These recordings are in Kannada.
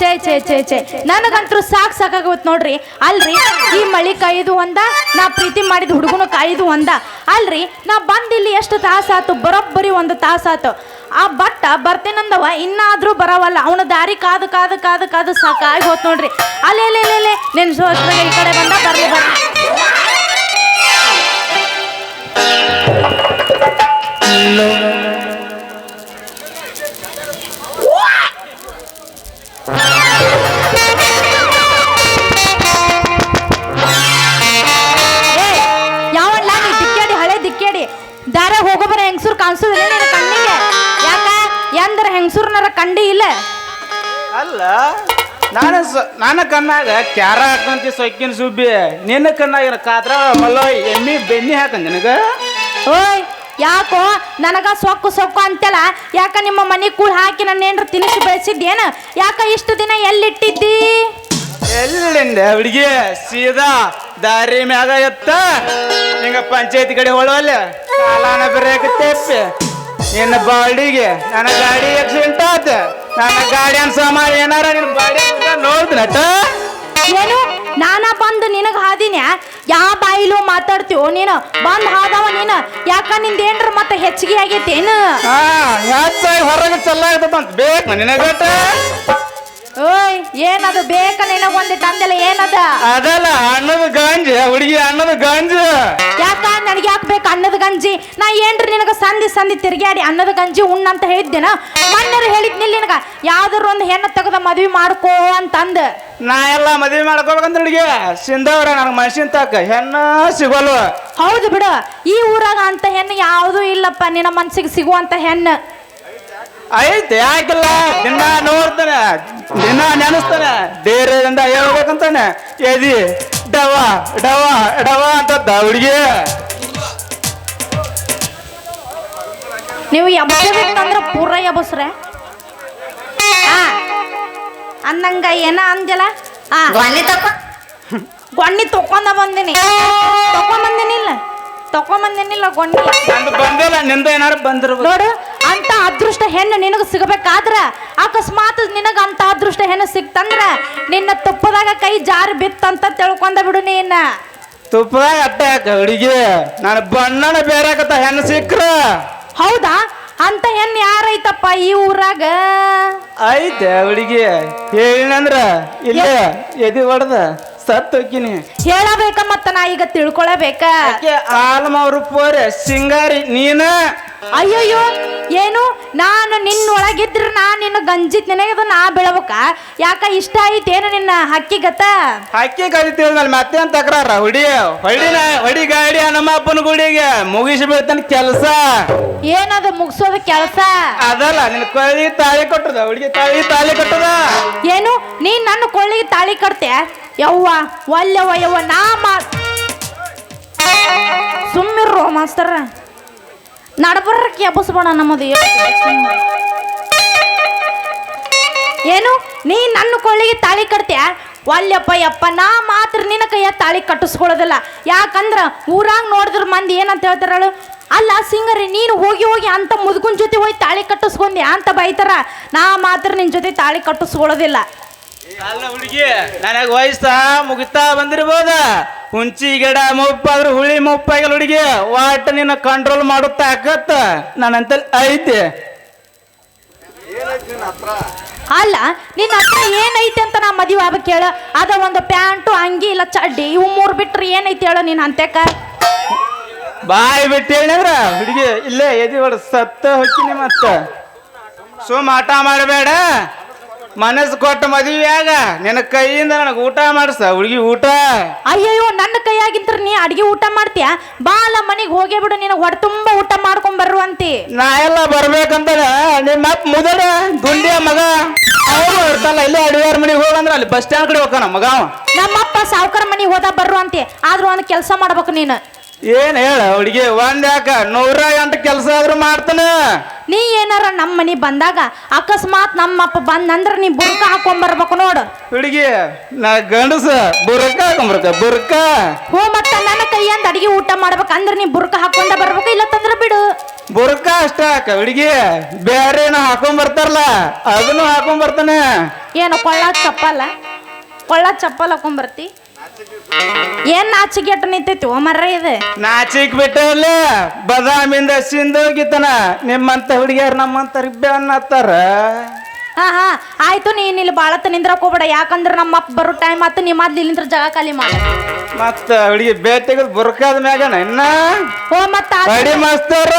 ಛೇ ಛೇ ಛೇ ಛೇ. ನನಗಂತೂ ಸಾಕ್ ಸಾಕಾಗೋತ್ ನೋಡ್ರಿ. ಅಲ್ರಿ, ಈ ಮಳಿ ಕಾಯ್ದು ಒಂದ, ನಾ ಪ್ರೀತಿ ಮಾಡಿದ ಹುಡುಗನ ಕಾಯ್ದು ಒಂದ. ಅಲ್ರಿ, ನಾ ಬಂದಿಲ್ಲಿ ಎಷ್ಟು ತಾಸಾತು ಬರೋಬ್ಬರಿ ಒಂದು ತಾಸಾತು ಆ ಬಟ್ಟ ಬರ್ತೇನಂದವ, ಇನ್ನಾದ್ರೂ ಬರವಲ್ಲ. ಅವನ ದಾರಿ ಕಾದು ಕಾದು ಕಾದು ಕಾದು ಸಾಕಾಗಿ ಹೋತ್ ನೋಡ್ರಿ. ಅಲ್ಲೇ ಅಲ್ಲೇ ನೆನ್ಸು ಈ ಕಡೆ ಬಂದ, ಬರ್ಲಿ ಬರ್ಲಿ. ಯಾವಲ್ಲ ನೀ ದಿಕ್ಕೇಡಿ ಹಳೆ ದಿಕ್ಕೇಡಿ ದಾರ ಹೋಗೋಬರ ಹೆಂಗಸೂರ್ ಕಾಣಿಸೋದಿಲ್ಲ ನಿನ್ನ ಕಣ್ಣಿಗೆ. ಯಾಕ? ಎಂದ್ರ ಹೆಂಗಸೂರ್ನಾರ ಕಂಡಿ ಇಲ್ಲ. ಅಲ್ಲ ನಾನು ನನ್ನ ಕಣ್ಣಾಗ ಕ್ಯಾರ ಹಾಕಂತಿ ಸೊಕ್ಕಿನ ಸುಬ್ಬಿ. ನಿನ್ನ ಕಣ್ಣಾಗ ಕಾತ್ರ ಮಲ್ಲ ಎಮ್ಮಿ ಬೆನ್ನಿ ಹಾಕಂತ ನಿನಗ? ಓಯ್ ಯಾಕೋ ನನಗ ಸೊಕ್ಕು ಸೊಕ್ಕು ಅಂತೆಲ್ಲ? ಯಾಕ ನಿಮ್ಮ ಮನೆ ಕೂಳ್ ಹಾಕಿ ನನ್ನ ಏನ್ರ ತಿನಿಸಿ ಬೆಳೆಸಿದ್ದೇನ? ಯಾಕ ಇಷ್ಟು ದಿನ ಎಲ್ಲಿಟ್ಟಿದ್ದಿ? ಎಲ್ಲಿಂದ ಹುಡುಗಿ? ಸೀದಾ ದಾರಿ ಮ್ಯಾಗ ಎತ್ತ. ಹಿಂಗ ಪಂಚಾಯತಿ ಕಡೆ ಹೊಳವಲ್ಲ ಕಾಲಾನ ಬ್ರೇಕ್ ತೆಪ್ಪಿ. ನಿನ್ನ ಬಾಡಿಗೆ ನನ್ನ ಗಾಡಿ ಆಕ್ಸಿಡೆಂಟ್ ಆತ. ನನ್ನ ಗಾಡಿ ಸಾಮಾನ್ ಏನಾರ ನಿನ್ನ ಬಾಡಿ ನೋಡ್ದಿನಟ ಏನು? ನಾನ ಬಂದು ನಿನಗ ಹಾದಿನ್ಯ? ಯಾವ ಬಾಯಿಲು ಮಾತಾಡ್ತೀವೋ ನೀನು? ಬಂದ್ ಹಾದವ ನೀನು? ಯಾಕ ನಿಂದ ಏನ್ರ ಮತ್ತೆ ಹೆಚ್ಚಿಗೆ ಆಗೈತೇನು ಹಾ ಹೆಚ್ಚಾಗಿ ಹೊರಗೆ ಚಲ್ಲಾಗ್ತದ ಅಂತ ಬೇಕು? ನಿನಗಟ ಓಯ್ ಏನದು ಬೇಕ ನಿನಗೊಂದು ತಂದೆಲ್ಲ ಏನದ? ಅದಲ್ಲ ಅಣ್ಣದ ಗಾಂಜಿ ಹುಡುಗಿ ಅಣ್ಣದ ನಾ ಏನ್ರಿ ನಿನಗೆ ಸಂದಿ ಸಂದಿ ತಿರ್ಗ್ಯಾಡಿ ಅನ್ನದ ಗಂಜಿ ಉಣ್ಣ ಅಂತ ಹೇಳಿದ್ದೇನ? ಮಣ್ಣರು ಹೇಳಿದ್ನಿಲ್ಲ ನಿನಗ ಯಾವ್ದಾರು ಒಂದು ಹೆಣ್ಣು ತೆಗೆದ ಮದ್ವಿ ಮಾಡ್ಕೋ ಅಂತಂದ. ನಾ ಎಲ್ಲ ಮದ್ವೆ ಮಾಡ್ಕೋಬೇಕಂತ ಹುಡುಗಿ ಸಿಂಧವ್ರ ನನಗೆ ಮನ್ಸಿನ ತಕ್ಕ ಹೆಣ್ಣ ಸಿಗೋಲ್ವ? ಹೌದು ಬಿಡು ಈ ಊರಾಗ ಅಂತ ಹೆಣ್ಣು ಯಾವುದೂ ಇಲ್ಲಪ್ಪ ನಿನ್ನ ಮನ್ಸಿಗೆ ಸಿಗುವಂತ ಹೆಣ್ಣು. ಐತೆ ಯಾಕಿಲ್ಲ? ದಿನ ನೋಡ್ತಾನೆ ದಿನ ನೆನೆಸ್ತಾನೆ ಧೈರ್ಯದಿಂದ ಹೇಳ್ಬೇಕಂತಾನೆ. ಎದಿ ಡವ ಡವ ಡವ ಅಂತ ಹುಡುಗಿ ನೀವು ಎಬ್ಬಬೇಕಂದ್ರೆ ಪೂರ ಎಬ್ಬಸ್ರೆ ಆ ಅಂದಂಗ ಏನ ಅಂದಲ್ಲ ಹಾ ಗೊಣ್ಣಿ ತಕೊಂಡ ಬಂದಿನಿ. ತಕೊಂಬಂದಿನಿಲ್ಲ ತಕೊಂಬಂದಿನಿಲ್ಲ ತಕೊಂಡ್ ಬಂದಿನಿಲ್ಲ ಗೊಣ್ಣಿ ಬಂದಿಲ್ಲ ನಿಂದ ಏನಾರು ಬಂದಿರ್ಬೋದು ನೋಡು ಅಂತ ಅದೃಷ್ಟ ಹೆಣ್ಣು ನಿನಗ ಸಿಗಬೇಕಾದ್ರ ಅಕಸ್ಮಾತ್ ನಿನಗ ಅಂತ ಅದೃಷ್ಟ ಹೆಣ್ಣು ಸಿಕ್ತಂದ್ರ ನಿನ್ನ ತುಪ್ಪದಾಗ ಕೈ ಜಾರಿ ಬಿತ್ತಂತ ತಿಳ್ಕೊಂಡ ಬಿಡು ನೀನ. ತುಪ್ಪದಾಗ ಅಟ್ಟ ಹುಡುಗಿ ನಾನು ಬಣ್ಣನ ಬೇರೆ ಹೆಣ್ಣು ಸಿಕ್ಕ್ರ. ಹೌದಾ? ಅಂತ ಹೆಣ್ಣು ಯಾರೈತಪ್ಪ ಈ ಊರಾಗ? ಐತೆ ಹುಡುಗಿ ಹೇಳಿನಂದ್ರ ಇಲ್ಲ ಎದಿ ಹೊಡೆದ ಸತ್ ಹೋಗಿನಿ ಹೇಳಬೇಕ ಮತ್ತ ನಾ ಈಗ ತಿಳ್ಕೊಳಬೇಕ. ಆಲಮ ಅವ್ರ ಪೋರೆ ಸಿಂಗಾರಿ ನೀನ? ಅಯ್ಯಯ್ಯೋ ಏನು? ನಾನು ನಿನ್ನೊಳಗಿದ್ರ ನಾ ನಿನ್ನ ಗಂಜಿ ನಿನಗದು ನಾ ಬೆಳಬೇಕ ಯಾಕ ಇಷ್ಟ ಐತೇನು ನಿನ್ನ ಹಕ್ಕಿಗತ ಹಕ್ಕಿ ಕಲಿತೀವಿ ತಿಳಿದ್ಮೇಲೆ ಮತ್ತೆ ಅಂತ ತಕರಾರ? ಹುಡಿ ಹೊಡಿನ ಹೊಡಿ ಗಾಡಿ ನಮ್ಮ ಅಪ್ಪನ ಗುಡಿಗೆ. ಮುಗಿಸಿ ಬೀಳ್ತಾನ ಕೆಲಸ. ಏನದು ಮುಗಿಸೋದು ಕೆಲಸ? ಅದಲ್ಲ ನಿನ್ ಕೊಳ್ಳಿ ತಾಳಿ ಕೊಟ್ಟದ ಹುಡುಗಿ ತಾಳಿ ತಾಳಿ ಕೊಟ್ಟದ. ಏನು? ನೀನ್ ನನ್ನ ಕೊಳ್ಳಿಗೆ ತಾಳಿ ಕಟ್ತೆ ಯವ್ವ ಒಲ್ಲೆವ ಯವ್ವ ನಾ ಮಾ ಸುಮ್ಮಿರ್ರೋ ಮಾಸ್ತರ ನಡಬರ್ರಕ್ಕೆ ಎಬ್ಬಸ್ಬೇಡ ನಮ್ಮದು ಏನು? ನೀ ನನ್ನ ಕೊಳ್ಳಿಗೆ ತಾಳಿ ಕಟ್ತೀಯ? ಒಲ್ಯಪ್ಪ ಯಪ್ಪ, ನಾ ಮಾತ್ರ ನಿನ್ನ ಕೈಯ ತಾಳಿ ಕಟ್ಟಿಸ್ಕೊಳ್ಳೋದಿಲ್ಲ. ಯಾಕಂದ್ರೆ ಊರಾಗ ನೋಡಿದ್ರ ಮಂದಿ ಏನಂತ ಹೇಳ್ತಾರಳು? ಅಲ್ಲ, ಸಿಂಗರಿ, ನೀನು ಹೋಗಿ ಹೋಗಿ ಅಂತ ಮುದುಕನ ಜೊತೆ ಹೋಗಿ ತಾಳಿ ಕಟ್ಟಿಸ್ಕೊಂಡ್ಯಾ ಅಂತ ಬೈತಾರ. ನಾ ಮಾತ್ರ ನಿನ್ನ ಜೊತೆ ತಾಳಿ ಕಟ್ಟಿಸ್ಕೊಳ್ಳೋದಿಲ್ಲ. ಅಲ್ಲ ಹುಡುಗಿ ನನಗೆ ವಯಸ್ಸ ಮುಗಿತಾ ಬಂದಿರ್ಬೋದ? ಹುಂಚಿ ಗಿಡ ಮುಪ್ಪಾದ್ರೆ ಹುಳಿ ಮುಪ್ಪಾಗಿಲ್ಲ ಹುಡುಗಿ ವಾಟ್ ನಿನ್ನ ಕಂಟ್ರೋಲ್ ಮಾಡುತ್ತಾ ಆಕತ್ತ ನನ್ನಂತ ಐತೆ. ಅಲ್ಲ ನಿನ್ನ ಹತ್ರ ಏನೈತೆ ಅಂತ ನಾ ಮದುವೆ ಆಗ್ಬೇಕು ಹೇಳ. ಅದ ಒಂದು ಪ್ಯಾಂಟು ಅಂಗಿ ಇಲ್ಲ ಚಡ್ಡಿ ಇವು ಮೂರು ಬಿಟ್ರೆ ಏನೈತಿ ಹೇಳ ನೀನ್ ಅಂತ್ಯಾಕ ಬಾಯಿ ಬಿಟ್ಟು ಹೇಳಿದ್ರ ಹುಡುಗಿ ಇಲ್ಲೇ ಎದಿ ಹೊಡ ಸತ್ತ ಹೊಕ್ಕಿನಿ ಮತ್ತ. ಸುಮ್ ಆಟ ಮಾಡಬೇಡ. ಮನಸ್ಸು ಕೊಟ್ಟ ಮದುವೆಯಾಗ ನಿನ್ನ ಕೈಯಿಂದ ನನಗೆ ಊಟ ಮಾಡಿಸ ಹುಡುಗಿ ಊಟ. ಅಯ್ಯಯ್ಯೋ ನನ್ನ ಕೈಯಾಗಿದ್ರ ನೀ ಅಡಿಗೆ ಊಟ ಮಾಡ್ತೀಯ? ಬಾಲ ಮನೆಗೆ ಹೋಗೇ ಬಿಡು ನಿನಗೆ ಹೊಟ್ಟೆ ತುಂಬ ಊಟ ಮಾಡ್ಕೊಂಡ್ ಬರುವಂತಿ ನಾ ಎಲ್ಲ ಬರ್ಬೇಕಂತ ನಿಮ್ಮ ಅಪ್ಪ ಮುದರ ಗುಂಡಿಯ ಮಗ. ಅವರು ಹೊರತಲ್ಲ ಇಲ್ಲೇ ಅಡಿಯಾರ ಮನೆಗೆ ಹೋಗಂದ್ರ ಅಲ್ಲಿ ಬಸ್ ಸ್ಟ್ಯಾಂಡ್ ಕಡೆ ಹೋಗ್ತಾನ ಮಗ ಅವ. ನಮ್ಮಪ್ಪ ಸಾವುಕಾರ ಮನೆಗೆ ಹೋದ ಬರುವಂತಿ ಆದ್ರೂ ಒಂದು ಕೆಲಸ ಮಾಡ್ಬೇಕು ನೀನು. ಏನ್ ಹೇಳ ಹುಡುಗಿ? ಒಂದ್ ಯಾಕ? ನೂರ ಎಂಟು ಕೆಲಸ ಆದ್ರೂ ಮಾಡ್ತಾನ? ನೀ ಏನಾರ ನಮ್ಮ ಮನೆ ಬಂದಾಗ ಅಕಸ್ಮಾತ್ ನಮ್ಮಪ್ಪ ಬಂದಂದ್ರ ನೀ ಬುರ್ಕ ಹಾಕೊಂಡ್ ಬರ್ಬೇಕು ನೋಡು. ಹುಡುಗಿ ನಾ ಗಂಡಸ ಬುರ್ಕ ಹಾಕೊಂಬರ್ತ ಬುರ್ಕ. ಹೋ ಮತ್ತ ನನ್ನ ಕೈಯಂದ ಅಡಿಗೆ ಊಟ ಮಾಡ್ಬೇಕಂದ್ರ ನೀ ಬುರ್ಕ ಹಾಕೊಂಡ ಬರ್ಬೇಕು ಇಲ್ಲ ತಂದ್ರ ಬಿಡು. ಬುರ್ಕ ಅಷ್ಟ ಹಾಕ ಹುಡುಗಿ. ಬೇರೆ ಏನೋ ಹಾಕೊಂಡ್ ಬರ್ತಾರಲ್ಲ ಅದನ್ನು ಹಾಕೊಂಡ್ ಬರ್ತಾನೆ. ಏನು ಕೊಳ್ಳ ಚಪ್ಪಲ್ಲ ಕೊಳ್ಳ ಚಪ್ಪಲ್ ಹಾಕೊಂಬರ್ತಿ ಏನ್ ನಾಚಿಕೆಟ್ಟ ನಿಂತೈತಿ ಓ ಮರ್ರ ಇದು? ನಾಚಿಕ್ ಬಿಟ್ಟಲ್ಲ ಬದಾಮಿಂದ ಸಿಂದೋಗಿತನ ನಿಮ್ಮಂತ ಹುಡುಗಿಯರ್ ನಮ್ಮಂತ ರಿಬ್ಬೆ ಅನ್ನತ್ತಾರ ಹಾ ಹಾ ಆಯ್ತು ನೀನ್ ಇಲ್ಲಿ ಬಾಳತ್ತ ನಿಂದ್ರಕ್ ಹೋಗ್ಬೇಡ ಯಾಕಂದ್ರ ನಮ್ಮ ಅಪ್ಪ ಬರೋ ಟೈಮ್ ಆತ ನಿಮ್ಮ ಮೊದ್ಲು ಇಲ್ಲಿಂದ್ರ ಜಾಗ ಖಾಲಿ ಮಾಡ. ಮತ್ತ ಹುಡುಗಿ ಬೇಟೆಗದ್ ಬುರ್ಕಾದ ಮ್ಯಾಗನ ಇನ್ನ? ಓ ಮತ್ತ ಅಡಿ ಮಾಸ್ತರ?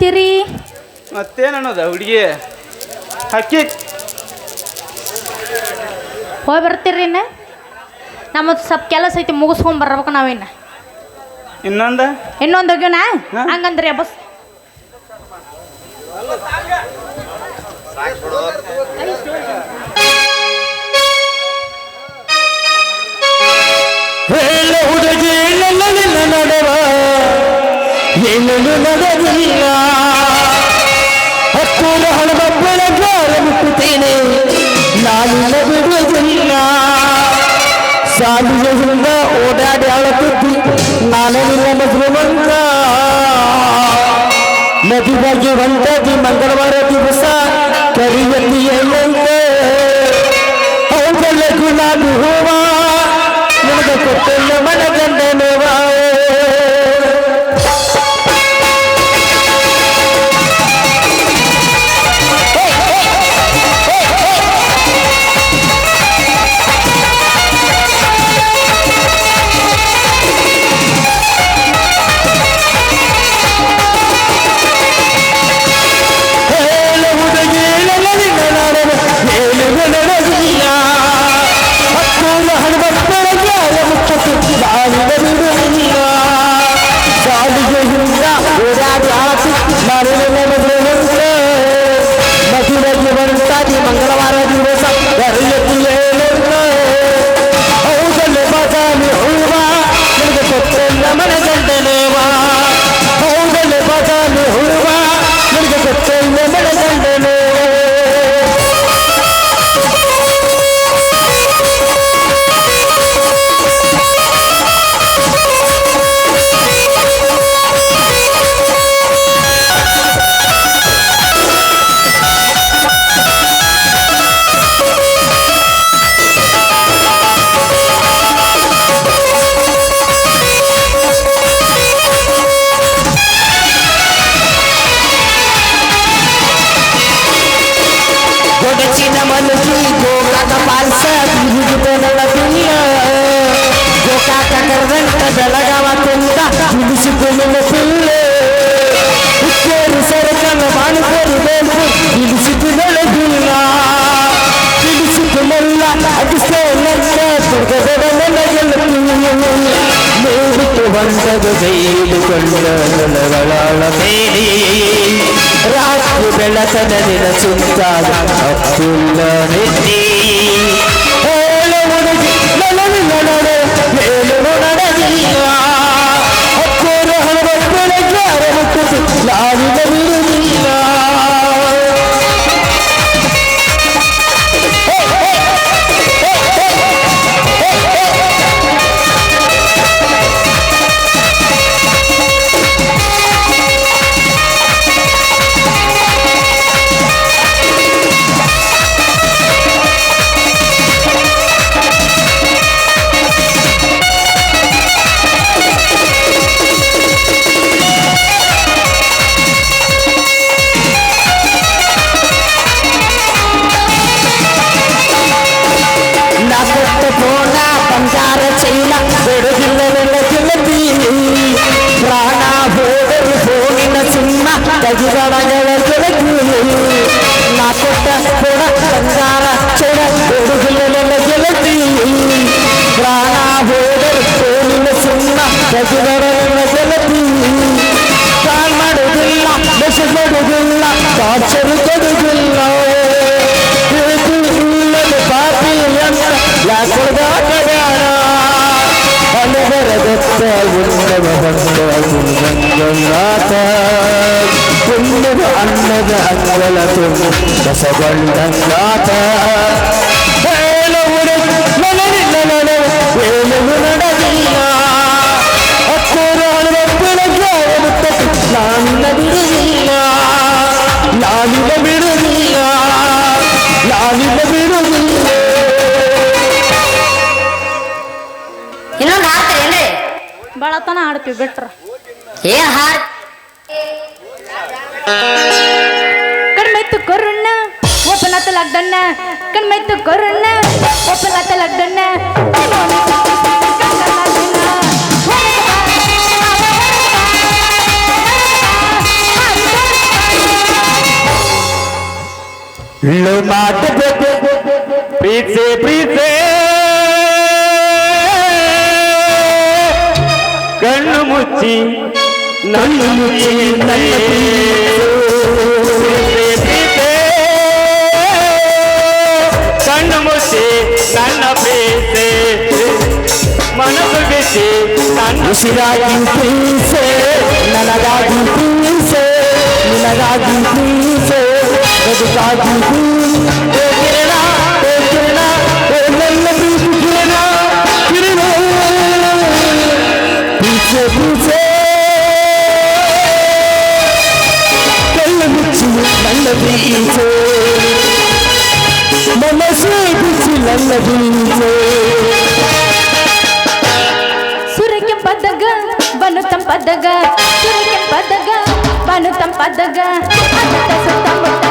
ಮತ್ತೇನಂತೀರಿ ಮತ್ತೇನ್ ಅನ್ನೋದ ಹುಡುಗಿ? ಹಕ್ಕಿ. ಹೋಗಿ ಬರ್ತೀರಿ ಇನ್ನ? ನಮ್ಮದು ಸ್ವಲ್ಪ ಕೆಲಸ ಐತಿ ಮುಗಿಸ್ಕೊಂಡ್ ಬರ್ಬೇಕು ನಾವಿನ್ನ ಇನ್ನೊಂದ? ಇನ್ನೊಂದು ಹೋಗ್ಯ ಹಂಗಂದ್ರಿ ಹಂಗಂದ್ರೆ ಬಸ್. ಏನನ್ನು ನಡೆದಿಲ್ಲ ಹತ್ತೂರ ಹಣಬಬ್ಬಳ ಗಾರ ಮುಟ್ಟುತ್ತೇನೆ ನಾನಿಲ್ಲ ಬಿಡುವುದಿಲ್ಲ ಸಾಲಿಗೆಯಿಂದ ಓಡಾಡಿ ಅಳಕುತ್ತಿ ನಾನು ನಿನ್ನ ಮಧುಮಂತ ನದಿ ಬಗ್ಗೆ ಹೊಂಟದಿ ಮಂಗಳವಾರ ದಿವಸ ಕರಿಯಲ್ಲಿ ಎಲ್ಲಂತ ಕೊಡಚಿನ ಮಲಗಿ ಗೋಕಾಕ ಪಾಲ್ಸ ಬಿರುಗಿದನಲ್ಲ ಪಿಲ್ಲ ಗೋಕಾಕ ಕರೆದಂತ ಬೆಳಗಾವ ತುಂಡ ಬಿಡಿಸಿಕೊಳ್ಳುವ ಪಿಲ್ಲೆ ಹುಕ್ಕೇರು ಸರಕನ ಬಾಣಕರು ಬೇಕು ಬಿಡಿಸಿಕೊಳ್ಳಗಿಲ್ಲ ಬಿಡಿಸಿಕೊಳ್ಳಲ್ಲ ಅದಿಸೇ ನನ್ನ ದುರ್ಗದವನ ಗೆಲ್ಲುತ್ತೀನಿ ಮೇಲಿಟ್ಟು ಬಂದದ ಬೈದುಕೊಂಡ ನೊಲಗಳ ಮೇರಿ ರಾತ್ರಿ ಬೆಳಕನ ದಿನ ಸುತ್ತಾದ ಅಪ್ಪುಲ್ಲ ನೆತ್ತಿ ಹೇಳ ಹತ್ತೂರು ಹಣದ ಬೆಳಗ್ಗೆ ಆಗುತ್ತದೆ ನಾನಿನ್ನ ಬಿಡುವುದಿಲ್ಲ ನಾನಿನ್ನ ಬಿಡುವುದಿಲ್ಲ. ನಾನಿನ್ನ ಬಿಡುವುದಿಲ್ಲ. ಇನ್ನೊಂದು ಹಾಡ್ತೀರೇನ್ರಿ ಬಳತನ ಆಡ್ತೀವಿ ಬಿಟ್ರ. ಏನ್ ಹಾಡ್ ಲಗ್ಡನ್ನ ಕಣ್ಮೈತು ಕೊರುಣ್ಣ ಒಪ್ಪನತ್ತ ಲಗ್ಡನ್ನ ಇಳ್ಳು ಮಾಡಬೇಕು ಪ್ರೀತಿ ಪ್ರೀತಿ ಕಣ್ಣು ಮುಚ್ಚಿ ನನ್ನ ಮುಚ್ಚಿ ಕಣ್ಣು ಮುಚ್ಚಿ ನನ್ನ ಪ್ರೀತಿ ಮನಸ್ಸು ಬಿಸಿ ಉಸಿರಾಗಿ ಪ್ರೀಸೆ ನನಗಾಗಿ ಪ್ರೀಸೆ ನಿನಗಾಗಿ ಪ್ರೀಸೆ ಬದುಕಾಗಿ ಏ ಕಿರಣ ಏ ಕಿರಣ ಏ ನನ್ನ ಪ್ರೀತಿ ಬಿಚ್ಚಿ ನನ್ನ ಪ್ರೀಸೆ ಸುರ ಕೆಂಪದಾಗ ಬನು ತಂಪದಗ ಸುರ ಕೆಂಪದಾಗ ಬನು ತಂಪದಗ ಸುತ್ತಮುತ್ತ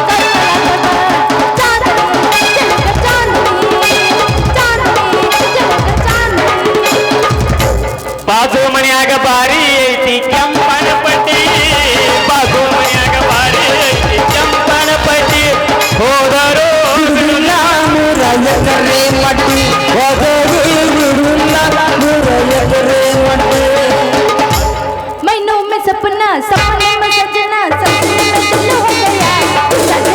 महीनों में सपना सपने में सजना सपने हो गया।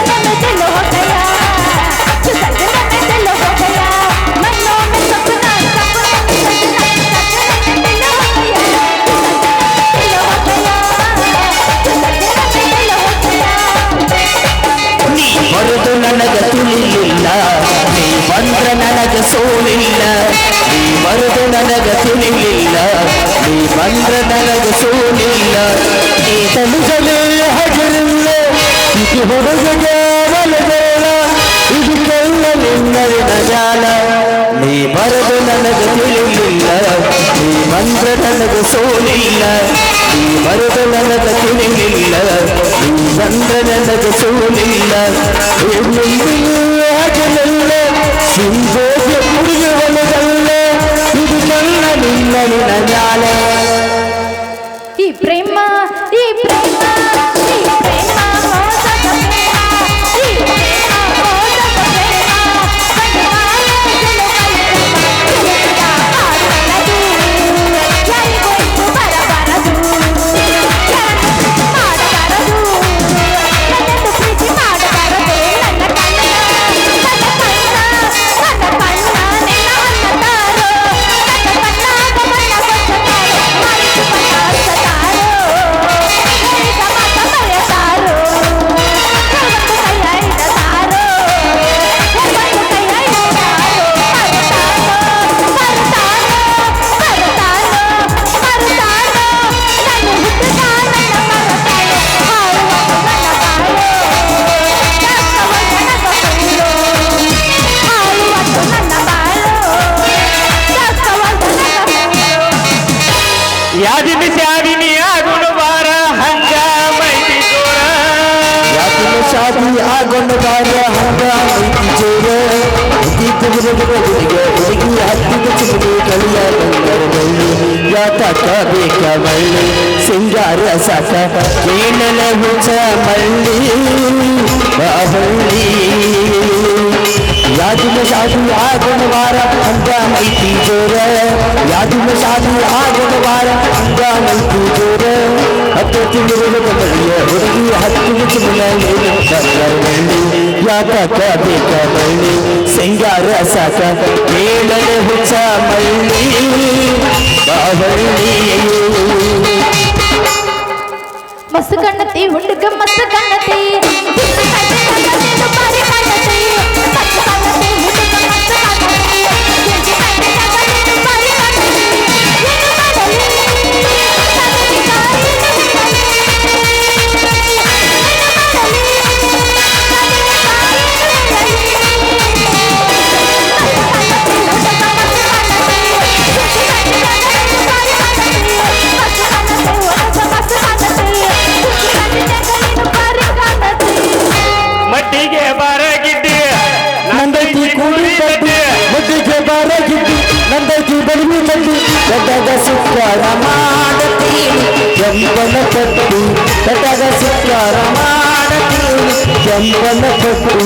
ನೀ ತನುಜಲೇ ಹಗರಿಲ್ಲ ಇದು ಹೊರಗೆ ಬಲಬೇಡ ಇದು ಕಲ್ಲ ನಿನ್ನರಿನ ಜಾಲ ನೀ ಬರದು ನನಗ ತಿಳಿಲಿಲ್ಲ ನೀ ಮಂತ್ರ ನನಗ ಸೋಲಿಲ್ಲ ನೀ ಬರದು ನನಗ ತಿಳಿಲಿಲ್ಲ ನೀ ಬಂದ ನನಗ ಸೋಲಿಲ್ಲ ಸಿಂಗೋಗಿ ಹುಡುಗಿ ಒಲಗಲ್ಲೇ ಇದು ನನ್ನ ನಿನ್ನ ಹುಡುಗಿ ಹತ್ತು ಚಿನ್ನ ಬಳ್ಳಿ ಯಾತಕ ಬೇಕ ಸಿಂಗಾರ ಸಾಕ ಕೇಳಲೆ ಹುಚ್ಚ ಮಳ್ಳಿ ಮಸ್ತ್ ಕಣ್ಣತಿ ಹುಡುಗ ಮಸ್ತ್ ಕಣ್ಣತಿ. ಕಟ್ಟಿ ಕಟ್ಟಗ ಸುತ್ತಾರ ಮಾಡತೀನಿ. ಕೆಂಪನ ಕಟ್ಟಿ ಕಟ್ಟಗ ಸುತ್ತಾರ ಮಾಡತೀನಿ. ಕೆಂಪನ ಕಟ್ಟಿ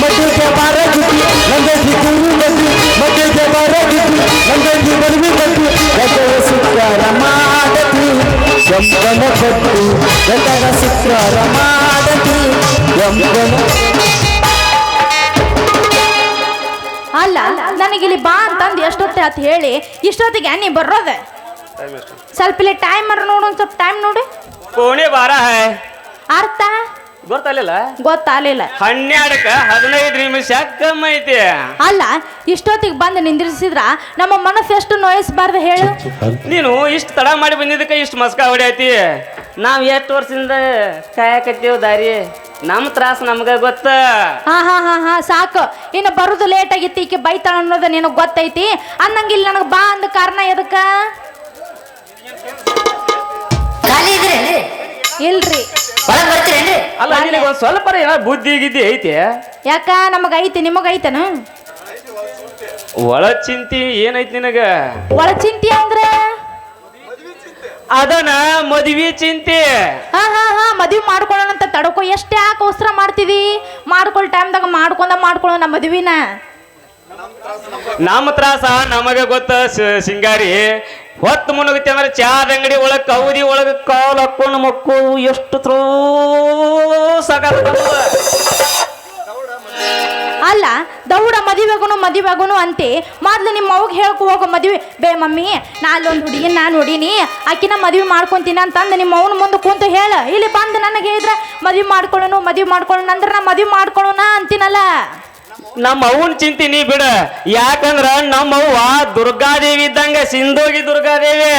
ಮದ್ದಿಗೆ ಬರಗಿದ್ದಿ ನಂದಿ ಮದ್ದಿಗೆ ಬರಗಿದ್ದಿ ನಂದೈತಿ ಬಡವಿ ಕಟ್ಟಿ ಕಟ್ಟಗ ಸುತ್ತಾರ ಮಾಡತೀನಿ. ಕೆಂಪನ ಕಟ್ಟಿ ಕಟ್ಟಗ ಸುತ್ತಾರ ಮಾಡತೀನಿ. ಕೆಂಪನ ಅಲ್ಲ ನನಗಿಲ್ಲಿ ಬಾ ಅಂತಂದು ಎಷ್ಟೊತ್ತೆ ಅಂತ ಹೇಳಿ ಇಷ್ಟೊತ್ತಿಗೆ ನೀ ಬರೋದೆ? ಸ್ವಲ್ಪ ಇಲ್ಲಿ ಟೈಮ್ ನೋಡು ಒಂದು ಸ್ವಲ್ಪ ಟೈಮ್ ನೋಡಿ. ಕೋಣೆ ಬಾರ ಹೈ. ಅರ್ಥ? ಗೊತ್ತಾಲಿಲ್ಲ? ಗೊತ್ತಾಗಲಿಲ್ಲ. ಹನ್ನೆರಡಕ್ಕ ಹದಿನೈದು ನಿಮಿಷ ಕಮ್ಮಿ ಐತಿ ಅಲ್ಲ ಇಷ್ಟೊತ್ತಿಗೆ ಬಂದು ನಿಂದಿರಿಸಿದ್ರ ನಮ್ಮ ಮನಸ್ಸು ಎಷ್ಟು ನೋಯಿಸ್ಬಾರ್ದು ಹೇಳು. ನೀನು ಇಷ್ಟು ತಡ ಮಾಡಿ ಬಂದಿದ್ದಕ್ಕೆ ಇಷ್ಟು ಮಸ್ಕ ಐತಿ ನಾವು ಎಷ್ಟು ವರ್ಷದಿಂದ ಕಾಯಕತ್ತೀವಿ ದಾರಿ? ನಮ್ಮ ತ್ರಾಸ ನಮ್ಗೆ ಗೊತ್ತ? ಹಾ ಹಾ ಹಾ ಹಾ ಸಾಕು. ಇನ್ನು ಬರುದು ಲೇಟ್ ಆಗಿತ್ತು ಈಕೆ ಬೈತಾಳ ಅನ್ನೋದು ನಿನಗೆ ಗೊತ್ತೈತಿ? ಅನ್ನಂಗಿಲ್ಲ ನನಗೆ ಬಾ ಅಂದ ಕಾರಣ ಎದಕ್ಕ? ಖಾಲಿ ಇದ್ರೇನ್ರಿ ಇಲ್ರಿ. ಒಳಗ್ ಬರ್ತೀರೇನ್ರಿ ಅಲ್ಲ? ನಿನಗೆ ಒಂದು ಸ್ವಲ್ಪ ಏನೋ ಬುದ್ಧಿ ಗಿದ್ದಿ ಐತಿ? ಯಾಕ? ನಮಗ ಐತಿ ನಿಮಗ ಐತನ? ಒಳ ಚಿಂತಿ ಏನೈತಿ ನಿನಗ? ಒಳ ಚಿಂತಿ ಅಂದ್ರ ಅದನ ಮದ್ವಿ ಚಿಂತೆ. ಹಾ ಹಾ ಹಾ ಮದ್ವಿ ಮಾಡ್ಕೊಳ್ಳೋಣ ಅಂತ ತಡಕೋ. ಎಷ್ಟೇ ಯಾಕೆ ಅವಸರ ಮಾಡ್ತೀವಿ ಮಾಡ್ಕೊಳ್ಳೋ ಟೈಮ್ದಾಗ ಮಾಡ್ಕೊಂಡ ಮಾಡ್ಕೊಳ್ಳೋ ನಮ್ಮ ಮದ್ವಿನ. ನಮ್ಮ ತ್ರಾಸ ನಮಗೆ ಗೊತ್ತ ಸಿಂಗಾರಿ. ಹೊತ್ತು ಮುಳುಗುತ್ತೆ ಅಂದ್ರೆ ಚಾದ ಅಂಗಡಿ ಒಳಗೆ ಕೌದಿ ಒಳಗೆ ಕಾಲು ಹಾಕೊಂಡು ಮಕ್ಕಳು ಎಷ್ಟು ತ್ರೋ ಸಾಕಾಗ್ತವ ಅಲ್ಲ, ದೌಡ ಮದುವೆಗೂ ಮದುವೆಗೂ ಅಂತೆ. ಮೊದ್ಲು ನಿಮ್ಮ ಅವ್ಗೆ ಹೇಳ್ಕೊ ಹೋಗೋ ಮದುವೆ. ಬೇ ಮಮ್ಮಿ, ನಾ ಅಲ್ಲೊಂದು ನಾನು ನೋಡೀನಿ. ಆಕಿನ ಮದುವೆ ಮಾಡ್ಕೊತೀನಿ ಅಂತಂದು ನಿಮ್ಮ ಅವನ ಮುಂದೆ ಕುಂತು ಹೇಳ. ಇಲ್ಲಿ ಬಂದು ನನಗೆ ಹೇಳಿದ್ರೆ ಮದುವೆ ಮಾಡ್ಕೊಳ್ಳೋಣ ಮದುವೆ ಮಾಡ್ಕೊಳ್ಳೋಣ ಅಂದ್ರೆ ನಾ ಮದುವೆ ಮಾಡ್ಕೊಳ್ಳೋಣ ಅಂತೀನಲ್ಲ? ನಮ್ಮ ಅವನ್ ಚಿಂತೆ ನೀ ಬಿಡ. ಯಾಕಂದ್ರ ನಮ್ಮ ದುರ್ಗಾದೇವಿ ಇದ್ದಂಗ ಸಿಂಧೋಗಿ ದುರ್ಗಾದೇವಿ.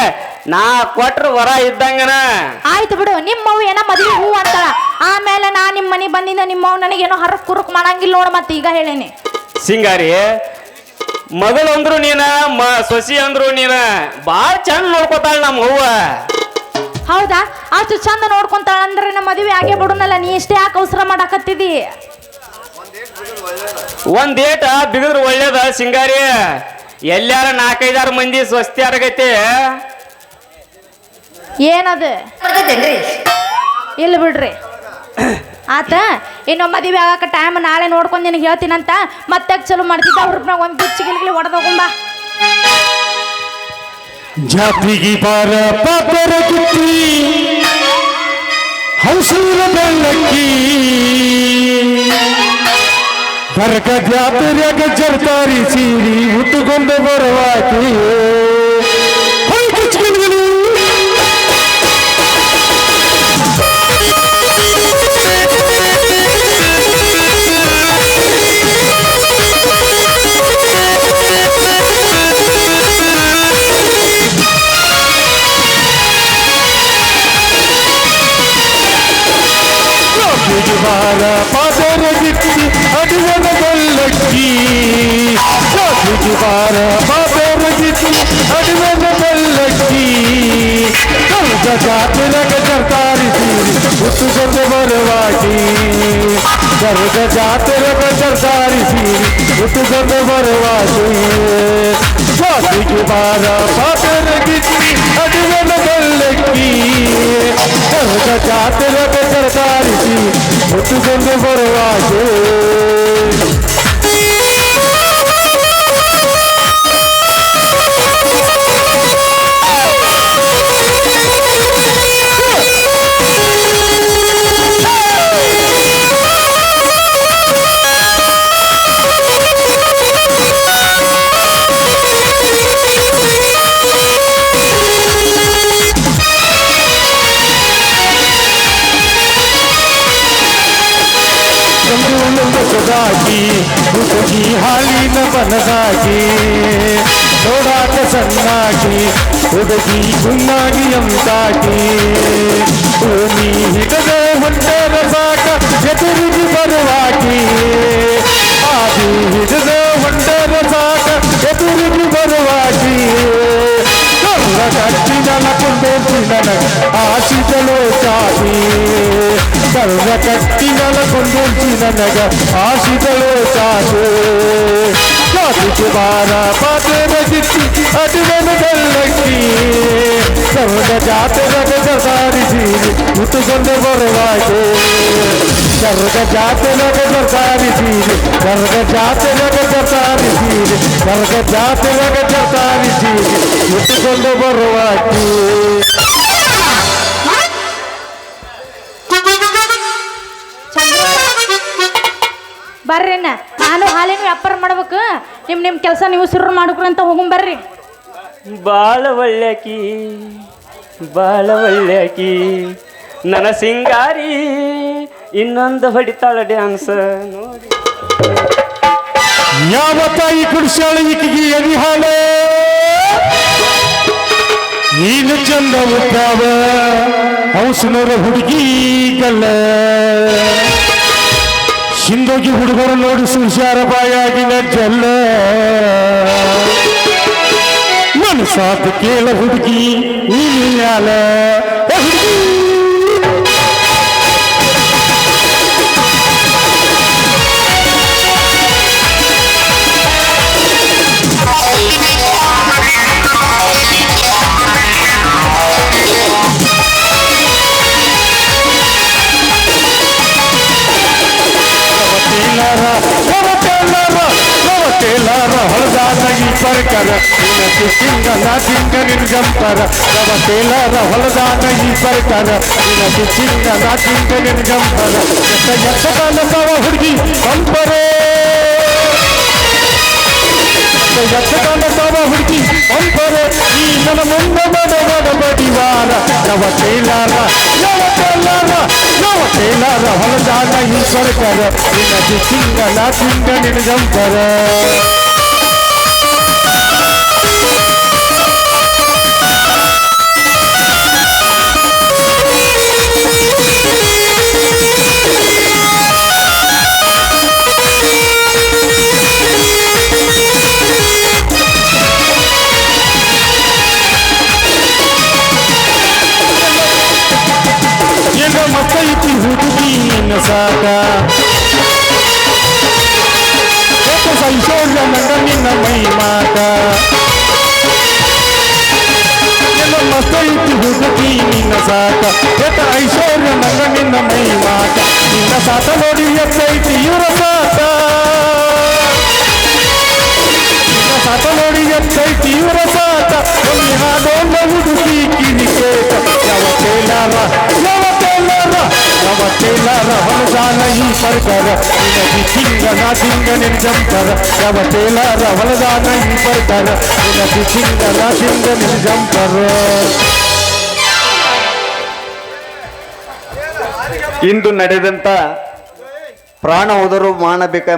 ನಾ ಕೊಟ್ರು ವರ ಇದ್ದಂಗನ. ಆಯ್ತು ಬಿಡು ನಿಮ್ಮವ್ ಏನ ಮದ್ವೆ ಹೂ ಅಂತಾಳ. ಆಮೇಲೆ ನಾ ನಿಮ್ಮ ಮನೆಗೆ ಬಂದಿದ್ದ ನಿಮ್ಮವ್ ನನಗೇನೋ ಹರಕ್ ಕುರುಕ್ ಮಾಡಂಗಿಲ್ಲ ನೋಡ ಮತ್ತೆ ಈಗ ಹೇಳೇನಿ. ಸಿಂಗಾರಿ ಮಗಳು ಅಂದ್ರು ನೀನ ಮ ಸೊಸಿ ಅಂದ್ರು ನೀನ ಬಾಳ ಚಂದ ನೋಡ್ಕೊತಾಳ ನಮ್ಮ ಹೂವ ಹೌದಾ? ಅಷ್ಟು ಚಂದ ನೋಡ್ಕೊಂತಾಳ ಅಂದ್ರೆ ನಮ್ಮ ಮದುವೆ ಆಗೇ ಬಿಡುನಲ್ಲ ನೀ ಇಷ್ಟೇ ಯಾಕೆ ಅವಸರ ಮಾಡಾಕತ್ತಿದಿ? ಒಂದ್ ಏಟ ಬಿಗಿದ್ರ ಒಳ್ಳೇದ ಸಿಂಗಾರಿ? ಎಲ್ಲಾರ ನಾಲ್ಕೈದಾರು ಮಂದಿ ಸ್ವಸ್ತಿ ಆಗೈತೆ ಏನದು? ಬರ್ತೈತೇನ್ರಿ? ಇಲ್ಲ ಬಿಡ್ರಿ. ಆತ ಇನ್ನು ಮದುವೆ ಆಗಕ್ಕೆ ಟೈಮ್ ನಾಳೆ ನೋಡ್ಕೊಂಡು ನಿನಗೆ ಹೇಳ್ತೀನಂತ ಮತ್ತೆ ಚಲೋ ಮಾಡ್ತಿದ್ದ ಅವ್ರ ಒಂದು ಬಿಚ್ಚಿ ಗಿಲ್ಗಿಲಿ ಹೊಡೆದೋಗುಂಬ ಜಾತಿಗೆ ಬಾರ ಪಾಪರ ಕುತ್ತಿ ಹೌಸೂರ ಬೆಳ್ಳಕ್ಕಿ. ಕರ್ಕ ಜಾತ್ರೆಯಾಗ ಜರ್ತಾರಿ ಸೀರಿ ಉಟ್ಟುಕೊಂಡು ಬರುವಾಕಿ. ಜಾತಿಗೆ ಬಾರ ಪಾಪರ ಗಿತ್ತಿ ಅಡುವನ ಬೆಳ್ಳಕ್ಕಿ ಕರ್ಕ ಜಾತ್ರೆಯಾಗ ಜರ್ತಾರಿ ಸೀರಿ ಉಟ್ಟುಕೊಂಡು ಬರುವಾಕಿ ಕರ್ಕ ಜಾತ್ರೆಯಾಗ ಜರ್ತಾರಿ ಸೀರಿ ಉಟ್ಟುಕೊಂಡು ಬರುವಾಕಿ ಜಾತಿಗೆ ಬಾರ ಪಾಪರ ಗಿತ್ತಿ ಅಡುವನ ಬೆಳ್ಳಕ್ಕಿ ಕರ್ಕ ಜಾತ್ರೆಯಾಗ ಜರ್ತಾರಿ ಸೀರಿ ಉಟ್ಟುಕೊಂಡು ಬರುವಾಕಿ ಸದಾಗಿ ಹುಡುಗಿ ಗುನ್ನಾಗಿ ಅಂತಾಗಿ ಭೂಮಿ ಹಿಡದ ಹೊಂಟರ ಸಾಕ ಎದುರಿಗೆ ಬರುವಾಗಿ ಆದಿ ಹಿಡದ ಹೊಂಟರ ಸಾಕ ಎದುರಿಗೆ ಬರುವಾಗಿ ಕರ್ರ ಕಟ್ಟಿ ನನಕೊಂಡು ನನಗ ಆಶಿಸಲು ಚಾಗಿ ಕರ್ರ ಕಟ್ಟಿ ನನಕೊಂಡು ನನಗ ಆಶಿಸಲು ಚಾಗಿ ಜಾತಿಗೆ ಬಾರ ಪಾತ್ರ ಗಿತ್ತಿ ಅದುವನು ಬೆಳ್ಳಕ್ಕಿ ಕರ್ರ ಜಾತರದ ಜಸಾರಿಸಿ ಹುಟ್ಟುಕೊಂಡು ಬರುವಾಗೆ ಕರ್ಗ ಜಾತರದ ಜಸಾರಿಸೀರಿ ಕರ್ಗ ಜಾತರದ ಜಸಾರಿಸೀರಿ ಕರ್ಗ ಜಾತರದ ಜಸಾರಿಸೀರಿ ಹುಟ್ಟುಕೊಂಡು ಬರುವಾಗೆ ಬರ್ರಿ ಅಣ್ಣ ನಾನು ಹಾಲಿನ ವ್ಯಾಪಾರ ಮಾಡ್ಬೇಕು. ನಿಮ್ ನಿಮ್ ಕೆಲಸ ನೀವು ಶುರು ಮಾಡ್ಕ್ರಿ ಅಂತ ಹೋಗುಂ ಬರ್ರಿ. ಬಾಳ ಒಳ್ಳೆಕಿ ಬಾಳ ಒಳ್ಳೆಕಿ ನನ್ನ ಸಿಂಗಾರಿ ಇನ್ನೊಂದು ಹೊಡಿತಾಳ ಡ್ಯಾನ್ಸ್ ನೋಡಿ. ಯಾವ ತಾಯಿ ಕುಡಿಸಾಳ ಈಕಿಗೆ ಎದಿ ಹಾಲು? ನೀನು ಚಂದ ಉತ್ತಾವ ಹೌಸಿನವರ ಹುಡುಗಿ ಗಲ್ಲ ಸಿಂದೋಗಿ ಹುಡುಗರು ನೋಡಿ ಸುಶಾರ ಬಾಯಾಗಿನ ಜಲ್ಲ. ಮನಸಾತ ಕೇಳ ಹುಡುಗಿ ನೀನು ಯಾಲ ಹುಡುಗಿ ಈ ಸರ್ಕಾರ ನಿನಗೆ ಸಿಂಗ ನಾ ಸಿಂಗ ನಿರ್ಗಂಪರ ನವತೇಲಾರ ಹೊಲದಾನ ಈ ಸರ್ಕಾರ ನಿನಗೆ ಸಿಂಗ ನಾ ಸಿಂಗ ನಿರ್ಗಂಪರ ಎತ್ತ ಎತ್ತ ಕಾಲದವ ಹುಡುಗಿ ಕಂಪರೇ ಎತ್ತ ಕಾಲದವ ಹುಡುಗಿ ಕಂಪರೆ ಈ ನನ್ನ ಮುಂದೆ ಮಾಡಬಾರ ಬಡಿವಾರ ನವತೇಲಾರ ನವತೇಲಾರ ನವತೇಲಾರ ಹೊಲದಾನ ಈ ಸರ್ಕಾರ ನಿನಗೆ ಸಿಂಗ ನಾ ಸಿಂಗ ನಿರ್ಗಂಪರ ಏನ ಮಕ್ಕೈತಿ ಹುಡುಗಿ ನಿನ್ನ ಸಾಕ ಐಶ್ವರ್ಯ ನಂಗ ನಿನ್ನ ಮೈ ಮಾತ ನಿನ್ನ ಮಸ್ತೈತಿ ಹುಡುಕಿ ನಿನ್ನ ಸಾಕ ಎತ್ತ ಐಶ್ವರ್ಯ ನಂಗ ನಿನ್ನ ಮೈ ಮಾತ ನಿನ್ನ ಸಾತ ನೋಡಿ ಎತ್ತೈತಿ ಇವರ ಸಾತ ನಿನ್ನ ಸಾತ ನೋಡಿ ಎತ್ತೈತಿ ಇವರ ಸಾತ ಒಮ್ಮೆ ಹಾಡೋಣ ಹುಡುಕಿ ಕಿವಿ ಕೇಟ ಯಾವ ತೇಲಾರ ಯಾವ ತೇಲಾರ ಯಾವ ತೇಲಾರ ಹೊಲದಾನ ಈ ಸರ್ಕಾರ ನಿನಗೆ ಸಿಂಗ ನಾ ಸಿಂಗ ನಿನ್ ಜಂಪರ ಯಾವ ತೇಲಾರ ಹೊಲದಾನ ಈ ಸರ್ಕಾರ ನಿನಗೆ ಸಿಂಗ ನಾ ಸಿಂಗ ನಿನ್ ಜಂಪರ ಇಂದು ನಡೆದಂತ ಪ್ರಾಣ ಹೋದರೂ ಮಾನಬೇಕ